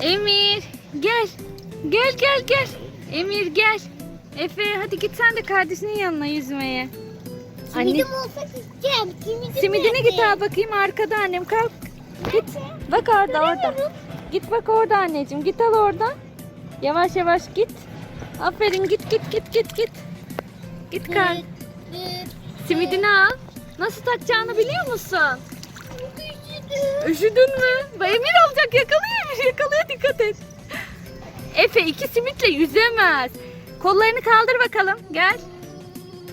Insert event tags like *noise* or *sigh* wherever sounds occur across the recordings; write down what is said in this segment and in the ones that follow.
Emir gel. Gel gel gel. Emir gel. Efe hadi git sen de kardeşinin yanına yüzmeye. Anne, Simidim olsa gideceğim. Simidim simidini git nerede? al bakayım arkada annem kalk. Git. Bak orada orada. Göremiyorum. Git bak orada anneciğim. Git al oradan. Yavaş yavaş git. Aferin git git git git git. Git kar. Simidini al. Nasıl takacağını biliyor musun? Üşüdün mü? Emir alacak yakalıyor yakalıyor dikkat et. Efe iki simitle yüzemez. Kollarını kaldır bakalım gel.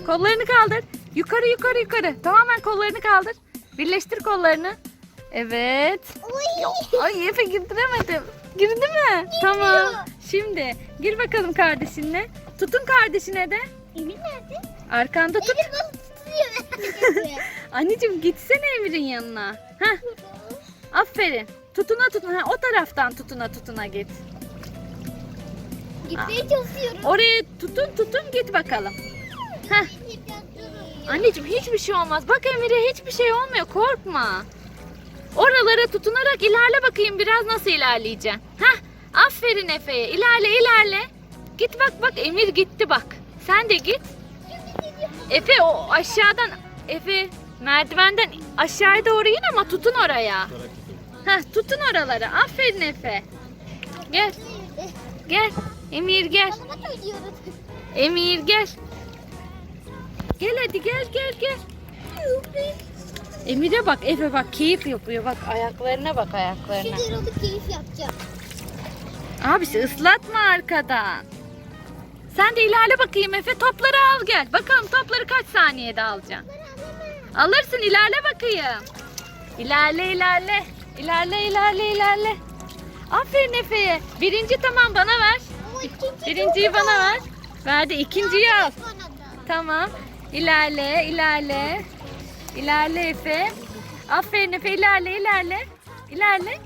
Kollarını kaldır. Yukarı yukarı yukarı. Tamamen kollarını kaldır. Birleştir kollarını. Evet. Oy. Ay Efe girdiremedim. Girdi mi? Tamam. Şimdi gir bakalım kardeşinle. Tutun kardeşine de. Emir nerede? Arkanda tut. Emir bana tutuyor. *laughs* Anneciğim gitsene Emir'in yanına. Heh. Aferin. Tutuna tutuna. Ha, o taraftan tutuna tutuna git. Gitmeye çalışıyorum. Oraya tutun tutun git bakalım. Heh. Anneciğim hiçbir şey olmaz. Bak Emir'e hiçbir şey olmuyor. Korkma. Oralara tutunarak ilerle bakayım biraz nasıl ilerleyeceksin. Heh. Aferin Efe'ye. İlerle ilerle. Git bak bak Emir gitti bak. Sen de git. Efe o aşağıdan Efe merdivenden aşağıya doğru in ama tutun oraya. Heh, tutun oraları. Aferin Efe. Gel gel. Emir gel. Emir gel. Gel hadi gel gel gel. Emir'e bak Efe bak keyif yapıyor bak ayaklarına bak ayaklarına. Şimdi onu keyif yapacağım. Abisi ıslatma arkadan. Sen de ilerle bakayım Efe topları al gel. Bakalım topları kaç saniyede alacaksın. Alırsın ilerle bakayım. İlerle ilerle. İlerle ilerle ilerle. Aferin Efe'ye. Birinci tamam bana ver. Birinciyi bana ver. Verdi ikinciyi al. Tamam. İlerle, ilerle. İlerle Efe. Aferin Efe, ilerle, ilerle. İlerle.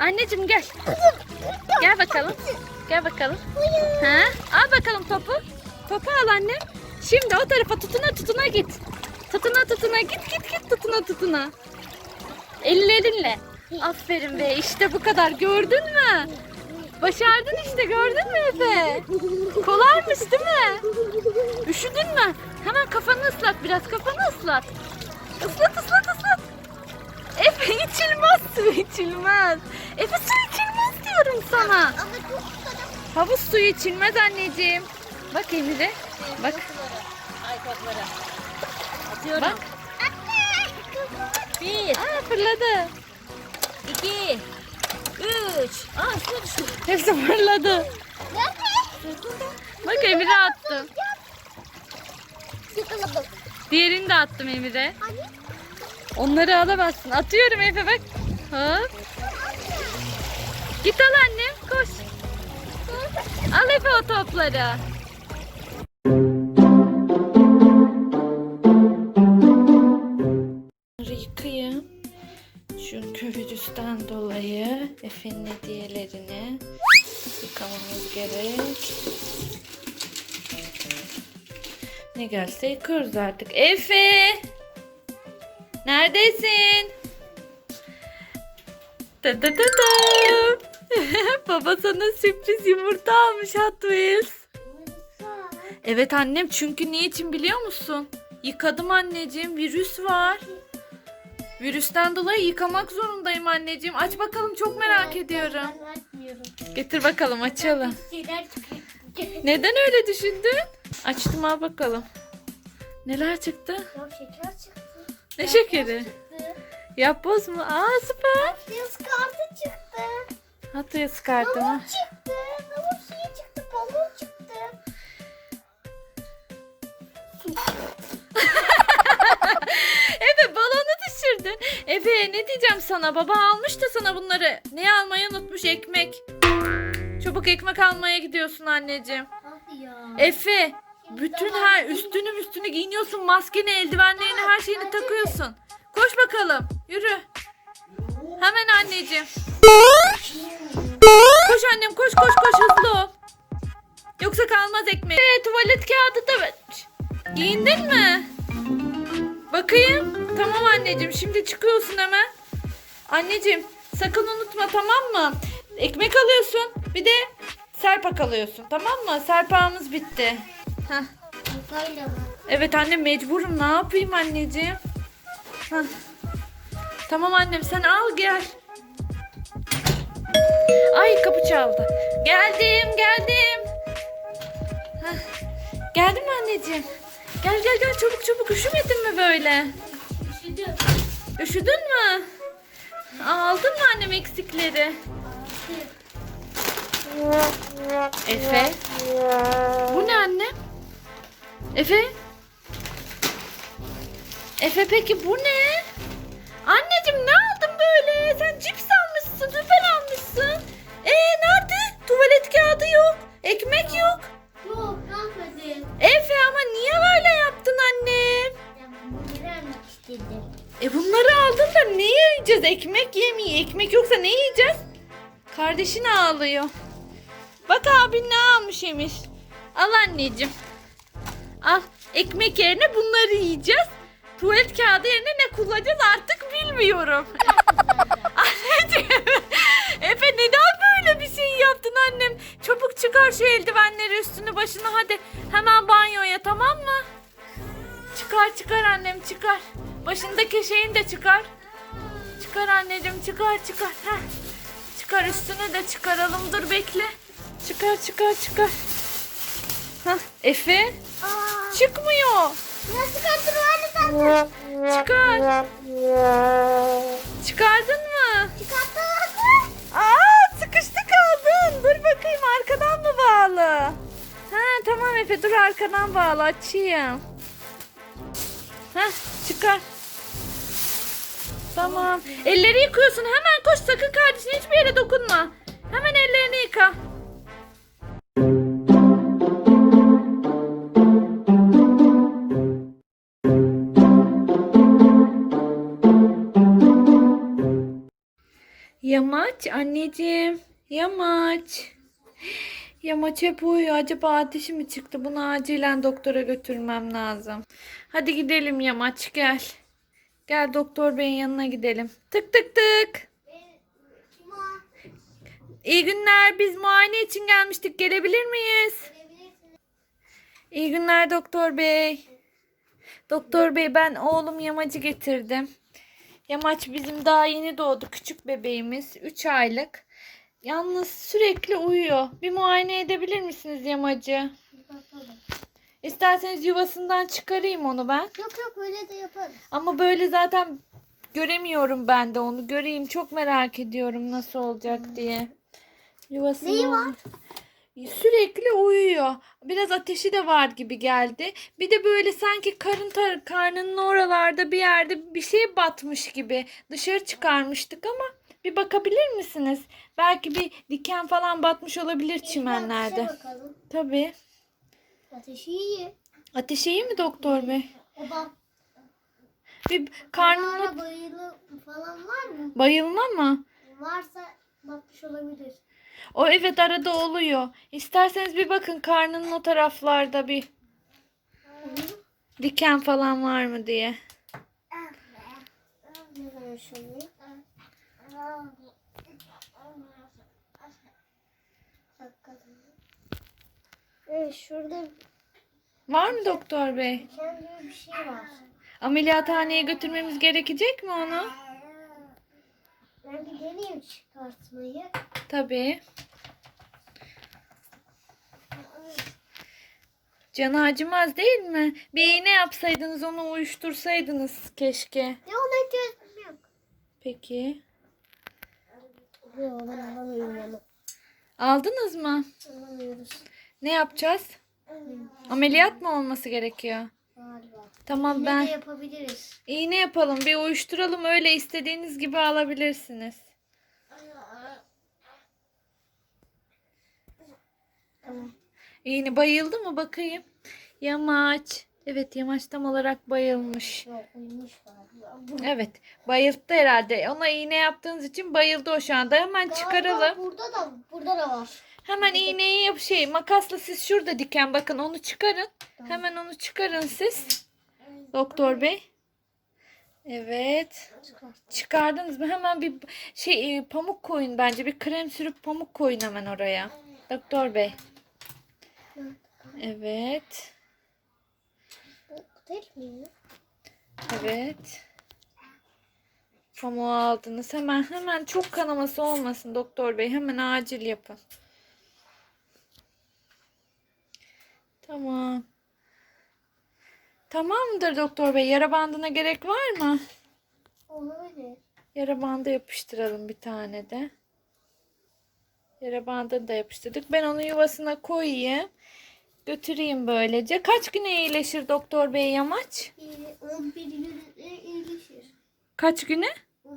Anneciğim gel. Gel bakalım. Gel bakalım. Ha? Al bakalım topu. Topu al annem. Şimdi o tarafa tutuna tutuna git. Tutuna tutuna git git git tutuna tutuna. Ellerinle. Aferin be işte bu kadar gördün mü? Başardın işte gördün mü Efe? Kolaymış değil mi? Üşüdün mü? Hemen kafanı ıslat biraz kafanı ıslat. Islat ıslat ıslat. Efe içilmez su içilmez. Efe su içilmez diyorum sana. Havuz suyu içilmez anneciğim. Bak Emir'e. Bak Ay. Atıyorum. bak. Bir, Aa fırladı. iki, üç. Aa şuraya düştü. Hepsi fırladı. Bak Emir'e attım. Yakaladım. Diğerini de attım Emir'e. Onları alamazsın. Atıyorum Efe bak. Hop. Git al annem koş. Al Efe o topları. Virüsten dolayı Efe'nin hediyelerini yıkamamız gerek. Ne gelse yıkıyoruz artık. Efe! Neredesin? Da da da da. *laughs* Baba sana sürpriz yumurta almış Hot Wheels. Evet annem çünkü niçin biliyor musun? Yıkadım anneciğim virüs var. Virüsten dolayı yıkamak zorundayım anneciğim. Aç bakalım çok merak ediyorum. Getir bakalım açalım. Neden öyle düşündün? Açtım al bakalım. Neler çıktı? Ya şeker çıktı. Ne şekeri? Yapboz mu? Aa süper. Yaz kartı çıktı. Hataya sıkarttım ha. Balon çıktı. Efe ne diyeceğim sana? Baba almış da sana bunları. Ne almayı unutmuş? Ekmek. Çabuk ekmek almaya gidiyorsun anneciğim. Efe bütün her üstünü üstünü giyiniyorsun. Maskeni, eldivenlerini, her şeyini takıyorsun. Koş bakalım. Yürü. Hemen anneciğim. Koş annem koş koş koş hızlı ol. Yoksa kalmaz ekmek. Ee, tuvalet kağıdı da giyindin mi? Bakayım. Tamam anneciğim şimdi çıkıyorsun hemen. Anneciğim sakın unutma tamam mı? Ekmek alıyorsun. Bir de serpak alıyorsun. Tamam mı? Serpağımız bitti. Heh. Evet anne mecburum. Ne yapayım anneciğim? Heh. Tamam annem sen al gel. Ay kapı çaldı. Geldim geldim. Heh. Geldin mi anneciğim? Gel gel gel çabuk çabuk üşümedin mi böyle? Üşüdüm. Üşüdün mü? Aldın mı annem eksikleri? Efe. Bu ne anne? Efe? Efe peki bu ne? Anneciğim ne aldın böyle? Sen cips almışsın, düfen almışsın. Ee nerede? Tuvalet kağıdı yok. Ekmek. Yok istedim. E bunları aldın da ne yiyeceğiz? Ekmek yemeye. Ekmek yoksa ne yiyeceğiz? Kardeşin ağlıyor. Bak abin ne almış yemiş. Al anneciğim. Al. Ekmek yerine bunları yiyeceğiz. Tuvalet kağıdı yerine ne kullanacağız artık bilmiyorum. *laughs* Anneciğim. Efe neden böyle bir şey yaptın annem? Çabuk çıkar şu eldivenleri üstünü başını hadi. Hemen banyoya tamam mı? Çıkar çıkar annem çıkar. Başındaki şeyini de çıkar. Çıkar anneciğim çıkar çıkar. Heh. Çıkar üstünü de çıkaralım dur bekle. Çıkar çıkar çıkar. Hah, Efe Aa, çıkmıyor. nasıl kaçırıyor? Çıkar. Çıkardın mı? Çıkarttın. Aa sıkıştı kaldın. Dur bakayım arkadan mı bağlı? Ha tamam Efe dur arkadan bağlı açayım. Heh çıkar. Tamam. Elleri yıkıyorsun. Hemen koş sakın kardeşine hiçbir yere dokunma. Hemen ellerini yıka. Yamaç anneciğim. Yamaç. Yamaç hep uyuyor. Acaba ateşi mi çıktı? Bunu acilen doktora götürmem lazım. Hadi gidelim Yamaç gel. Gel doktor beyin yanına gidelim. Tık tık tık. İyi günler. Biz muayene için gelmiştik. Gelebilir miyiz? İyi günler doktor bey. Doktor bey ben oğlum Yamaç'ı getirdim. Yamaç bizim daha yeni doğdu küçük bebeğimiz. 3 aylık. Yalnız sürekli uyuyor. Bir muayene edebilir misiniz Yamacı? İsterseniz yuvasından çıkarayım onu ben. Yok yok öyle de yaparız. Ama böyle zaten göremiyorum ben de onu. Göreyim çok merak ediyorum nasıl olacak diye. Yuvası Neyi var? Sürekli uyuyor. Biraz ateşi de var gibi geldi. Bir de böyle sanki karın tar- karnının oralarda bir yerde bir şey batmış gibi. Dışarı çıkarmıştık ama bir bakabilir misiniz? Belki bir diken falan batmış olabilir çimenlerde. Ateşe bakalım. Tabii. Ateşi iyi. Ateşi iyi mi doktor bey? E bak. Bir karnına bayılı falan var mı? bayılma mı? Varsa bakmış olabilir. O evet arada oluyor. İsterseniz bir bakın karnının o taraflarda bir diken falan var mı diye. Evet şurada Var mı doktor bey? gibi bir şey var. Ameliyathaneye götürmemiz gerekecek mi onu? Ben bir deneyeyim çıkartmayı. Tabii. Canı acımaz değil mi? Bir iğne yapsaydınız onu uyuştursaydınız keşke. Ne ona ihtiyacım yok. Peki. Yok ben alamıyorum onu. Aldınız mı? Alamıyoruz. Ne yapacağız? Ameliyat mı olması gerekiyor? Galiba. Tamam Ne ben de yapabiliriz. iğne yapalım bir uyuşturalım öyle istediğiniz gibi alabilirsiniz. Tamam. İğne bayıldı mı bakayım? Yamaç. Evet yamaç tam olarak bayılmış. Evet bayılttı herhalde. Ona iğne yaptığınız için bayıldı o şu anda. Hemen Galiba çıkaralım. Burada da burada da var. Hemen iğneyi yap şey makasla siz şurada diken bakın onu çıkarın. Hemen onu çıkarın siz. Doktor bey. Evet. Çıkardınız mı? Hemen bir şey e, pamuk koyun bence. Bir krem sürüp pamuk koyun hemen oraya. Doktor bey. Evet. Evet. Pamuğu aldınız. Hemen hemen çok kanaması olmasın doktor bey. Hemen acil yapın. Tamam. Tamam mıdır doktor bey? Yara bandına gerek var mı? Olabilir. Yara bandı yapıştıralım bir tane de. Yara bandını da yapıştırdık. Ben onu yuvasına koyayım. Götüreyim böylece. Kaç güne iyileşir doktor bey yamaç? Ee, 11 günde iyileşir. Kaç güne?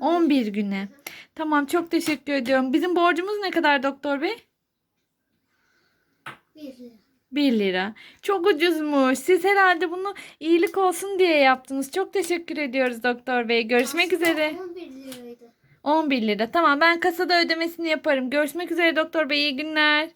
11 güne. Tamam çok teşekkür ediyorum. Bizim borcumuz ne kadar doktor bey? 1 lira. 1 lira. Çok ucuzmuş. Siz herhalde bunu iyilik olsun diye yaptınız. Çok teşekkür ediyoruz doktor bey. Görüşmek Aslında üzere. 11 liraydı. 11 lira. Tamam ben kasada ödemesini yaparım. Görüşmek üzere doktor bey. İyi günler.